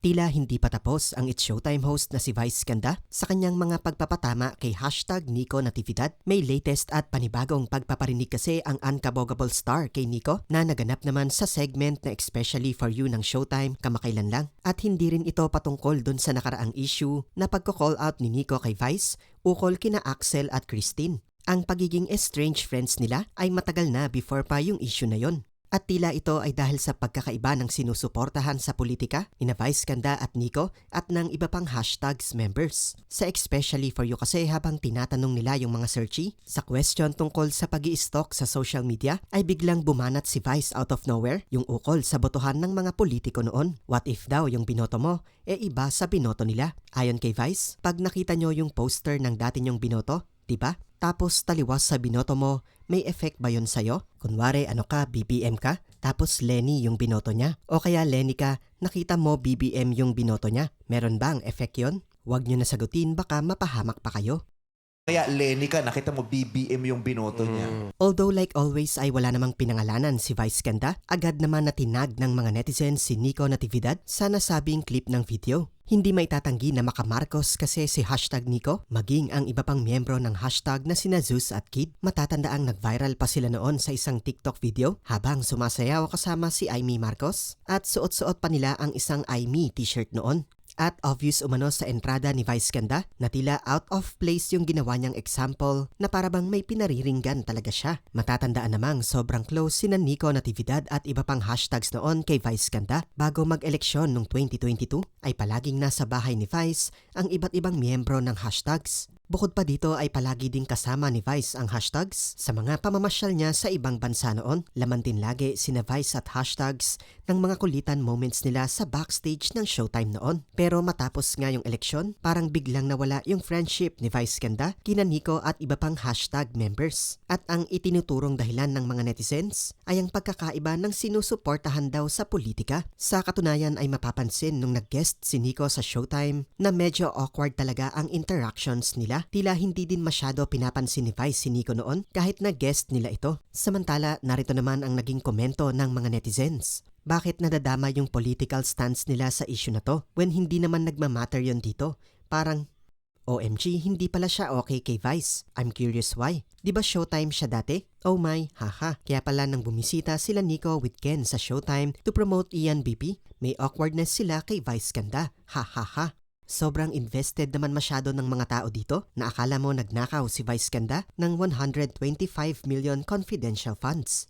Tila hindi pa tapos ang It's Showtime host na si Vice Ganda sa kanyang mga pagpapatama kay hashtag Nico Natividad. May latest at panibagong pagpaparinig kasi ang unkabogable star kay Nico na naganap naman sa segment na especially for you ng Showtime kamakailan lang. At hindi rin ito patungkol dun sa nakaraang issue na pagko-call out ni Nico kay Vice ukol kina Axel at Christine. Ang pagiging estranged friends nila ay matagal na before pa yung issue na yon. At tila ito ay dahil sa pagkakaiba ng sinusuportahan sa politika ni na Vice Ganda at Nico at ng iba pang hashtags members. Sa especially for you kasi habang tinatanong nila yung mga searchy sa question tungkol sa pag stalk sa social media ay biglang bumanat si Vice out of nowhere yung ukol sa botohan ng mga politiko noon. What if daw yung binoto mo e iba sa binoto nila? Ayon kay Vice, pag nakita nyo yung poster ng dati nyong binoto, 'di ba? Tapos taliwas sa binoto mo, may effect ba yun sa'yo? Kunwari ano ka, BBM ka, tapos Lenny yung binoto niya. O kaya Lenny ka, nakita mo BBM yung binoto niya. Meron bang effect yun? Huwag nyo na sagutin, baka mapahamak pa kayo. Kaya Lenny ka, nakita mo BBM yung binoto niya. Although like always ay wala namang pinangalanan si Vice Ganda, agad naman na tinag ng mga netizens si Nico Natividad sa nasabing clip ng video. Hindi may tatanggi na makamarcos kasi si hashtag Nico, maging ang iba pang miyembro ng hashtag na sina Zeus at Kid, matatandaang nag-viral pa sila noon sa isang TikTok video habang sumasayaw kasama si Aimee Marcos at suot-suot pa nila ang isang Aimee t-shirt noon. At obvious umano sa entrada ni Vice Ganda na tila out of place yung ginawa niyang example na parabang may pinariringgan talaga siya. Matatandaan namang sobrang close sina Nico Natividad at iba pang hashtags noon kay Vice Ganda bago mag-eleksyon noong 2022 ay palaging nasa bahay ni Vice ang iba't ibang miyembro ng hashtags. Bukod pa dito ay palagi ding kasama ni Vice ang hashtags sa mga pamamasyal niya sa ibang bansa noon. Laman din lagi sina Vice at hashtags ng mga kulitan moments nila sa backstage ng Showtime noon. Pero matapos nga yung eleksyon, parang biglang nawala yung friendship ni Vice Ganda, kina Nico at iba pang hashtag members. At ang itinuturong dahilan ng mga netizens ay ang pagkakaiba ng sinusuportahan daw sa politika. Sa katunayan ay mapapansin nung nag-guest si Nico sa Showtime na medyo awkward talaga ang interactions nila. Tila hindi din masyado pinapansin ni Vice si Nico noon kahit na guest nila ito. Samantala, narito naman ang naging komento ng mga netizens. Bakit nadadama yung political stance nila sa issue na to when hindi naman nagmamatter yon dito? Parang, OMG, hindi pala siya okay kay Vice. I'm curious why. Di ba Showtime siya dati? Oh my, haha. Kaya pala nang bumisita sila Nico with Ken sa Showtime to promote Ian BP, may awkwardness sila kay Vice Ganda. Ha ha ha. Sobrang invested naman masyado ng mga tao dito na akala mo nagnakaw si Vice Ganda ng 125 million confidential funds.